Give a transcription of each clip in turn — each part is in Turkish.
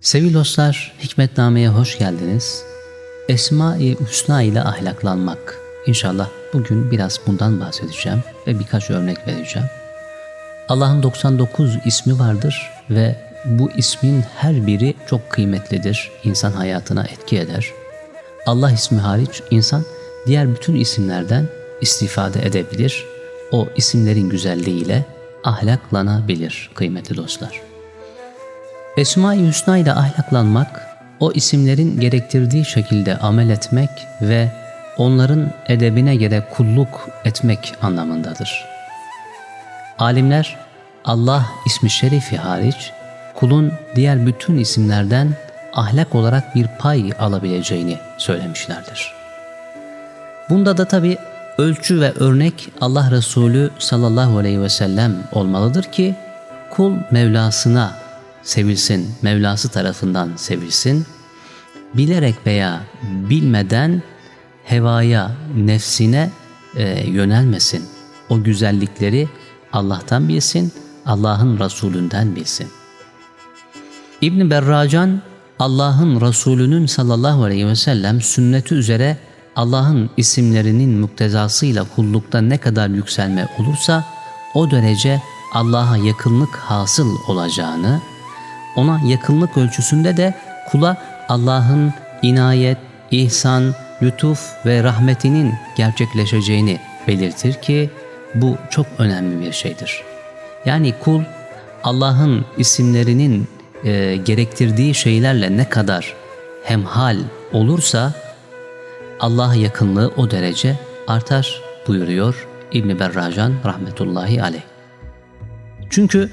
Sevgili dostlar, Hikmetname'ye hoş geldiniz. Esma-i Hüsna ile ahlaklanmak. İnşallah bugün biraz bundan bahsedeceğim ve birkaç örnek vereceğim. Allah'ın 99 ismi vardır ve bu ismin her biri çok kıymetlidir. İnsan hayatına etki eder. Allah ismi hariç insan diğer bütün isimlerden istifade edebilir. O isimlerin güzelliğiyle ahlaklanabilir kıymetli dostlar. Esma-i Hüsna ile ahlaklanmak, o isimlerin gerektirdiği şekilde amel etmek ve onların edebine göre kulluk etmek anlamındadır. Alimler Allah ismi şerifi hariç kulun diğer bütün isimlerden ahlak olarak bir pay alabileceğini söylemişlerdir. Bunda da tabi ölçü ve örnek Allah Resulü sallallahu aleyhi ve sellem olmalıdır ki kul Mevlasına sevilsin, Mevlası tarafından sevilsin. Bilerek veya bilmeden hevaya, nefsine e, yönelmesin. O güzellikleri Allah'tan bilsin, Allah'ın Resulünden bilsin. İbn Berracan Allah'ın Resulü'nün sallallahu aleyhi ve sellem sünneti üzere Allah'ın isimlerinin muktezasıyla kullukta ne kadar yükselme olursa o derece Allah'a yakınlık hasıl olacağını, ona yakınlık ölçüsünde de kula Allah'ın inayet, ihsan, lütuf ve rahmetinin gerçekleşeceğini belirtir ki bu çok önemli bir şeydir. Yani kul Allah'ın isimlerinin e, gerektirdiği şeylerle ne kadar hemhal olursa Allah'a yakınlığı o derece artar buyuruyor İbn Berracan rahmetullahi aleyh. Çünkü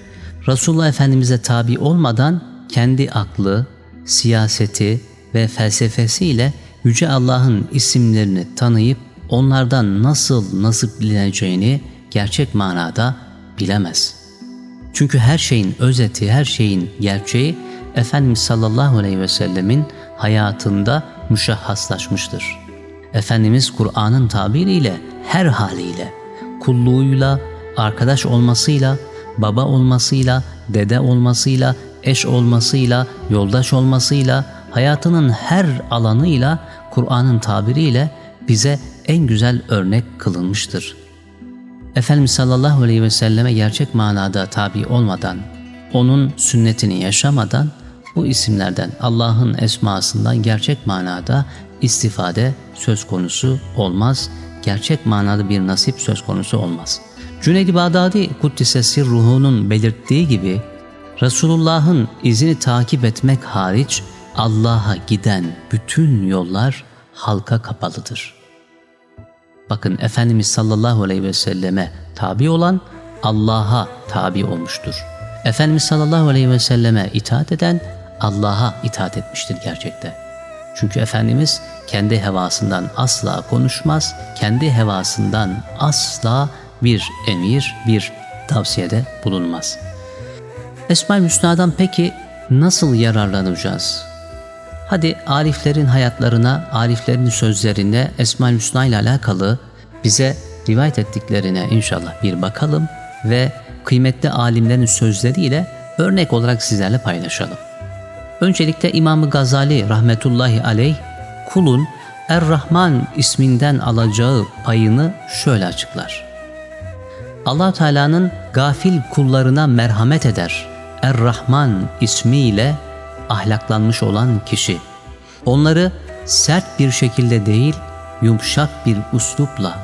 Resulullah Efendimiz'e tabi olmadan kendi aklı, siyaseti ve felsefesiyle Yüce Allah'ın isimlerini tanıyıp onlardan nasıl nasip bilineceğini gerçek manada bilemez. Çünkü her şeyin özeti, her şeyin gerçeği Efendimiz sallallahu aleyhi ve sellemin hayatında müşahhaslaşmıştır. Efendimiz Kur'an'ın tabiriyle her haliyle, kulluğuyla, arkadaş olmasıyla, baba olmasıyla, dede olmasıyla, eş olmasıyla, yoldaş olmasıyla, hayatının her alanıyla Kur'an'ın tabiriyle bize en güzel örnek kılınmıştır. Efendimiz sallallahu aleyhi ve selleme gerçek manada tabi olmadan, onun sünnetini yaşamadan bu isimlerden Allah'ın esmasından gerçek manada istifade söz konusu olmaz. Gerçek manada bir nasip söz konusu olmaz. Cüneyd-i Bağdadi Kuddise ruhunun belirttiği gibi Resulullah'ın izini takip etmek hariç Allah'a giden bütün yollar halka kapalıdır. Bakın Efendimiz sallallahu aleyhi ve selleme tabi olan Allah'a tabi olmuştur. Efendimiz sallallahu aleyhi ve selleme itaat eden Allah'a itaat etmiştir gerçekte. Çünkü Efendimiz kendi hevasından asla konuşmaz, kendi hevasından asla bir emir, bir tavsiyede bulunmaz. Esma-i Hüsna'dan peki nasıl yararlanacağız? Hadi ariflerin hayatlarına, ariflerin sözlerine Esma-i Hüsna ile alakalı bize rivayet ettiklerine inşallah bir bakalım ve kıymetli alimlerin sözleriyle örnek olarak sizlerle paylaşalım. Öncelikle İmam Gazali rahmetullahi aleyh kulun Er-Rahman isminden alacağı payını şöyle açıklar. Allah Teala'nın gafil kullarına merhamet eder. Er-Rahman ismiyle ahlaklanmış olan kişi. Onları sert bir şekilde değil, yumuşak bir uslupla,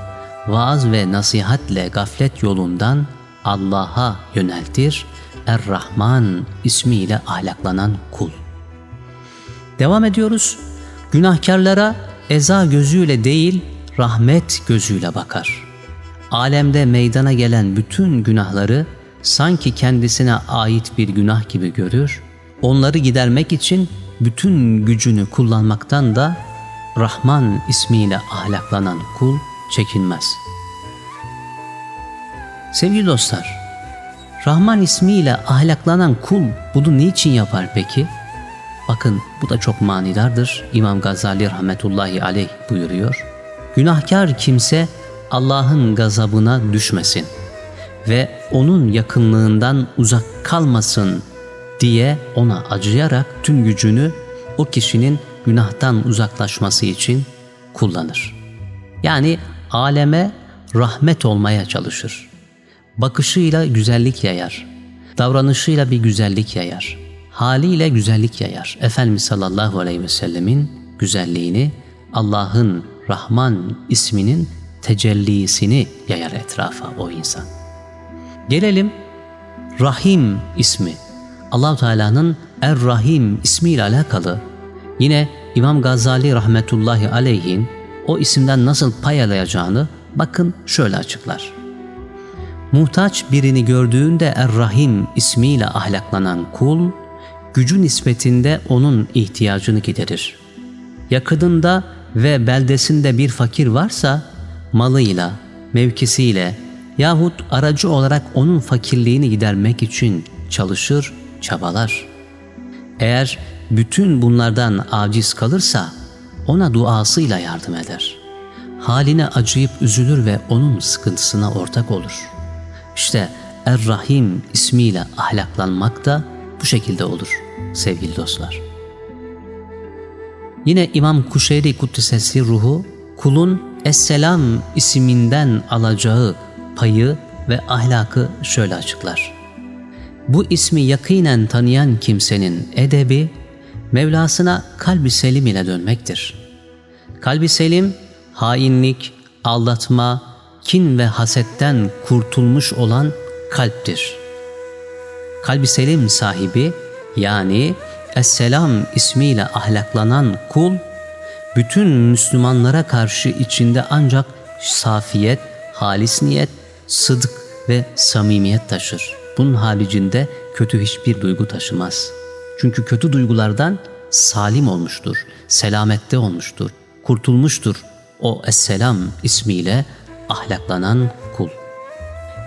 vaaz ve nasihatle gaflet yolundan Allah'a yöneltir, Er-Rahman ismiyle ahlaklanan kul. Devam ediyoruz. Günahkarlara eza gözüyle değil, rahmet gözüyle bakar. Alemde meydana gelen bütün günahları sanki kendisine ait bir günah gibi görür, onları gidermek için bütün gücünü kullanmaktan da Rahman ismiyle ahlaklanan kul çekinmez. Sevgili dostlar, Rahman ismiyle ahlaklanan kul bunu niçin yapar peki? Bakın bu da çok manidardır. İmam Gazali rahmetullahi aleyh buyuruyor. Günahkar kimse Allah'ın gazabına düşmesin ve onun yakınlığından uzak kalmasın diye ona acıyarak tüm gücünü o kişinin günahtan uzaklaşması için kullanır. Yani aleme rahmet olmaya çalışır. Bakışıyla güzellik yayar. Davranışıyla bir güzellik yayar. Haliyle güzellik yayar. Efendimiz sallallahu aleyhi ve sellemin güzelliğini, Allah'ın Rahman isminin tecellisini yayar etrafa o insan. Gelelim Rahim ismi. allah Teala'nın Er-Rahim ismiyle alakalı yine İmam Gazali rahmetullahi aleyhin o isimden nasıl pay alacağını bakın şöyle açıklar. Muhtaç birini gördüğünde Er-Rahim ismiyle ahlaklanan kul, gücü nispetinde onun ihtiyacını giderir. Yakınında ve beldesinde bir fakir varsa, malıyla, mevkisiyle yahut aracı olarak onun fakirliğini gidermek için çalışır, çabalar. Eğer bütün bunlardan aciz kalırsa, ona duasıyla yardım eder. Haline acıyıp üzülür ve onun sıkıntısına ortak olur. İşte Er-Rahim ismiyle ahlaklanmak da bu şekilde olur sevgili dostlar. Yine İmam Kuşeyri Kuddisesi ruhu kulun Esselam isminden alacağı payı ve ahlakı şöyle açıklar. Bu ismi yakinen tanıyan kimsenin edebi Mevlasına kalbi selim ile dönmektir. Kalbi selim, hainlik, aldatma, kin ve hasetten kurtulmuş olan kalptir. Kalbi selim sahibi yani Esselam ismiyle ahlaklanan kul, bütün Müslümanlara karşı içinde ancak safiyet, halis niyet, sıdk ve samimiyet taşır. Bunun haricinde kötü hiçbir duygu taşımaz.'' Çünkü kötü duygulardan salim olmuştur, selamette olmuştur, kurtulmuştur o Esselam ismiyle ahlaklanan kul.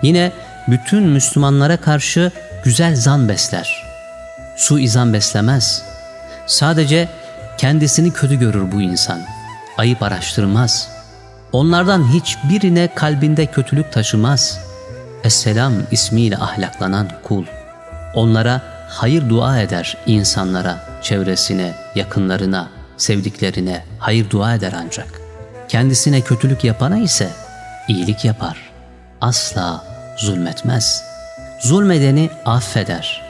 Yine bütün Müslümanlara karşı güzel zan besler. Su izan beslemez. Sadece kendisini kötü görür bu insan. Ayıp araştırmaz. Onlardan hiçbirine kalbinde kötülük taşımaz. Esselam ismiyle ahlaklanan kul. Onlara hayır dua eder insanlara, çevresine, yakınlarına, sevdiklerine hayır dua eder ancak. Kendisine kötülük yapana ise iyilik yapar. Asla zulmetmez. Zulmedeni affeder.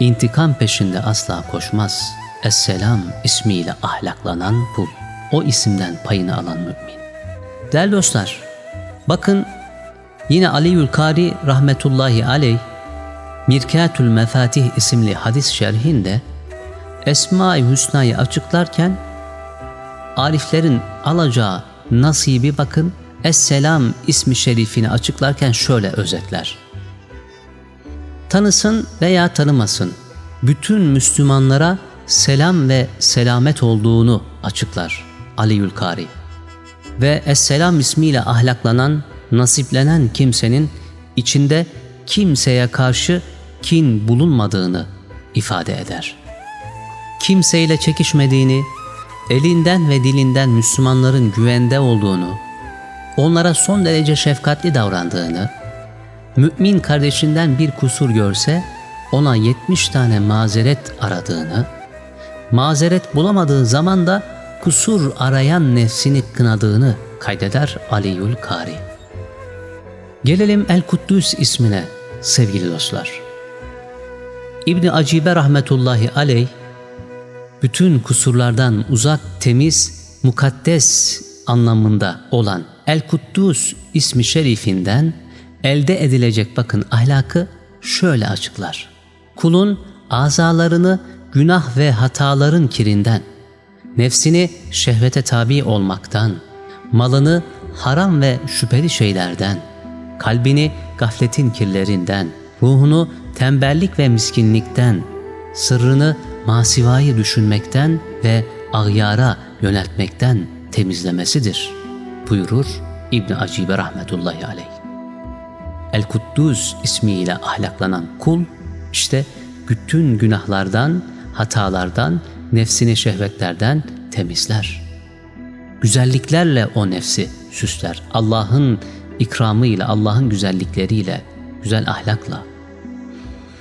İntikam peşinde asla koşmaz. Esselam ismiyle ahlaklanan kul. O isimden payını alan mümin. Değerli dostlar, bakın yine Ali Yülkari rahmetullahi aleyh Mirkatül Mefatih isimli hadis şerhinde Esma-i Hüsna'yı açıklarken Ariflerin alacağı nasibi bakın Esselam ismi şerifini açıklarken şöyle özetler. Tanısın veya tanımasın bütün Müslümanlara selam ve selamet olduğunu açıklar Ali Yülkari. Ve Esselam ismiyle ahlaklanan, nasiplenen kimsenin içinde kimseye karşı kin bulunmadığını ifade eder. Kimseyle çekişmediğini, elinden ve dilinden Müslümanların güvende olduğunu, onlara son derece şefkatli davrandığını, mümin kardeşinden bir kusur görse ona 70 tane mazeret aradığını, mazeret bulamadığı zaman da kusur arayan nefsini kınadığını kaydeder Aliyül Kari. Gelelim El Kuddüs ismine sevgili dostlar. İbni Acibe rahmetullahi aleyh bütün kusurlardan uzak, temiz, mukaddes anlamında olan El-Kuddus ismi şerifinden elde edilecek bakın ahlakı şöyle açıklar. Kulun azalarını günah ve hataların kirinden, nefsini şehvete tabi olmaktan, malını haram ve şüpheli şeylerden, kalbini gafletin kirlerinden, ruhunu tembellik ve miskinlikten, sırrını masivayı düşünmekten ve ağyara yöneltmekten temizlemesidir buyurur İbn Acibe rahmetullahi aleyh. El-Kudduz ismiyle ahlaklanan kul işte bütün günahlardan, hatalardan, nefsini şehvetlerden temizler. Güzelliklerle o nefsi süsler. Allah'ın ikramıyla, Allah'ın güzellikleriyle, güzel ahlakla.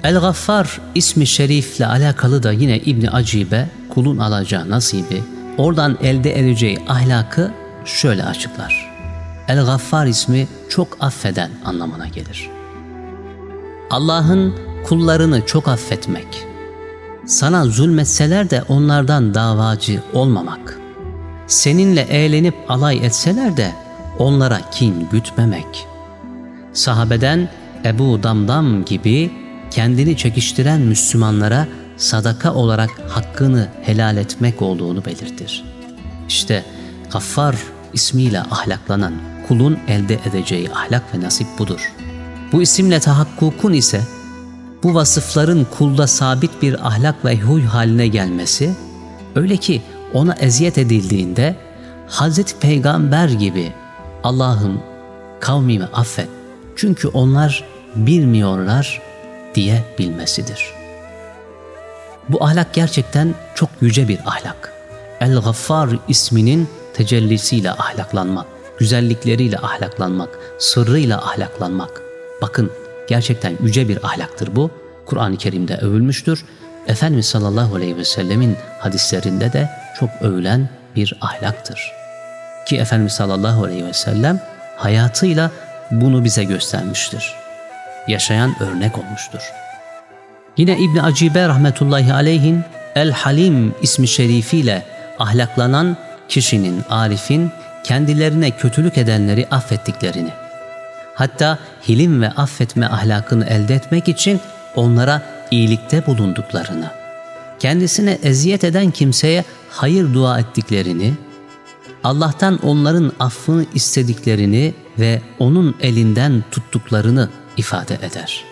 El-Gaffar ismi şerifle alakalı da yine İbni Acibe kulun alacağı nasibi, oradan elde edeceği ahlakı şöyle açıklar. El-Gaffar ismi çok affeden anlamına gelir. Allah'ın kullarını çok affetmek, sana zulmetseler de onlardan davacı olmamak, seninle eğlenip alay etseler de onlara kin gütmemek, sahabeden Ebu Damdam gibi kendini çekiştiren Müslümanlara sadaka olarak hakkını helal etmek olduğunu belirtir. İşte Gaffar ismiyle ahlaklanan kulun elde edeceği ahlak ve nasip budur. Bu isimle tahakkukun ise bu vasıfların kulda sabit bir ahlak ve huy haline gelmesi, öyle ki ona eziyet edildiğinde Hazreti Peygamber gibi Allah'ım kavmimi affet çünkü onlar bilmiyorlar diye bilmesidir. Bu ahlak gerçekten çok yüce bir ahlak. El-Gaffar isminin tecellisiyle ahlaklanmak, güzellikleriyle ahlaklanmak, sırrıyla ahlaklanmak. Bakın gerçekten yüce bir ahlaktır bu. Kur'an-ı Kerim'de övülmüştür. Efendimiz sallallahu aleyhi ve sellemin hadislerinde de çok övülen bir ahlaktır. Ki Efendimiz sallallahu aleyhi ve sellem hayatıyla bunu bize göstermiştir. Yaşayan örnek olmuştur. Yine İbni Acibe rahmetullahi aleyhin El Halim ismi şerifiyle ahlaklanan kişinin, arifin kendilerine kötülük edenleri affettiklerini, hatta hilim ve affetme ahlakını elde etmek için onlara iyilikte bulunduklarını, kendisine eziyet eden kimseye hayır dua ettiklerini, Allah'tan onların affını istediklerini ve onun elinden tuttuklarını ifade eder.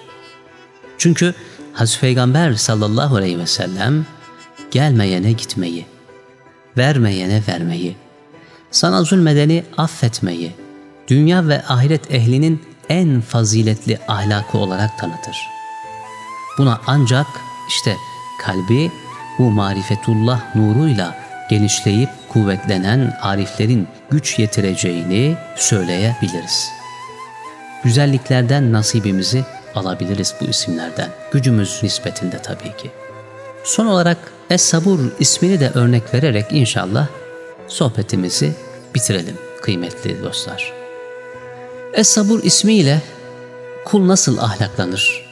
Çünkü Hazreti Peygamber sallallahu aleyhi ve sellem gelmeyene gitmeyi, vermeyene vermeyi, sana zulmedeni affetmeyi, dünya ve ahiret ehlinin en faziletli ahlakı olarak tanıtır. Buna ancak işte kalbi bu marifetullah nuruyla genişleyip kuvvetlenen ariflerin güç yetireceğini söyleyebiliriz. Güzelliklerden nasibimizi alabiliriz bu isimlerden. Gücümüz nispetinde tabii ki. Son olarak Es-Sabur ismini de örnek vererek inşallah sohbetimizi bitirelim kıymetli dostlar. Es-Sabur ismiyle kul nasıl ahlaklanır?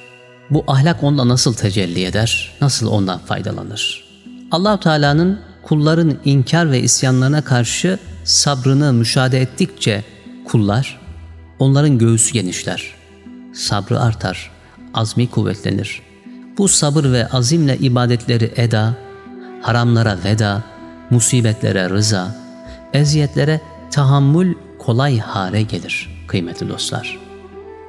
Bu ahlak onda nasıl tecelli eder? Nasıl ondan faydalanır? Allahu Teala'nın kulların inkar ve isyanlarına karşı sabrını müşahede ettikçe kullar onların göğsü genişler. Sabrı artar, azmi kuvvetlenir. Bu sabır ve azimle ibadetleri eda, haramlara veda, musibetlere rıza, eziyetlere tahammül kolay hale gelir kıymetli dostlar.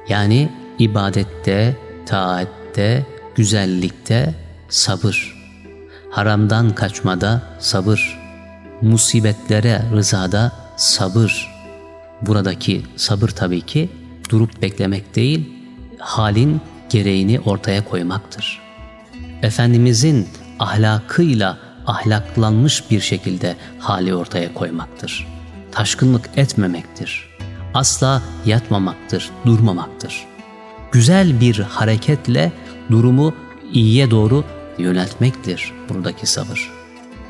Yani ibadette, taatte, güzellikte sabır, haramdan kaçmada sabır, musibetlere rızada sabır. Buradaki sabır tabii ki durup beklemek değil, halin gereğini ortaya koymaktır. Efendimizin ahlakıyla ahlaklanmış bir şekilde hali ortaya koymaktır. Taşkınlık etmemektir. Asla yatmamaktır, durmamaktır. Güzel bir hareketle durumu iyiye doğru yöneltmektir buradaki sabır.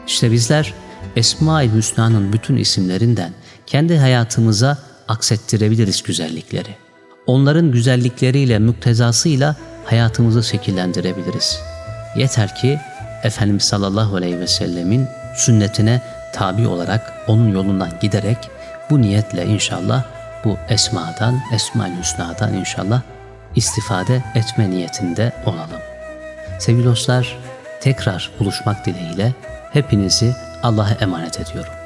İşte bizler Esma-i Hüsna'nın bütün isimlerinden kendi hayatımıza aksettirebiliriz güzellikleri. Onların güzellikleriyle, müktezasıyla hayatımızı şekillendirebiliriz. Yeter ki Efendimiz sallallahu aleyhi ve sellemin sünnetine tabi olarak onun yolundan giderek bu niyetle inşallah bu esmadan, esma-ül hüsnadan inşallah istifade etme niyetinde olalım. Sevgili dostlar, tekrar buluşmak dileğiyle hepinizi Allah'a emanet ediyorum.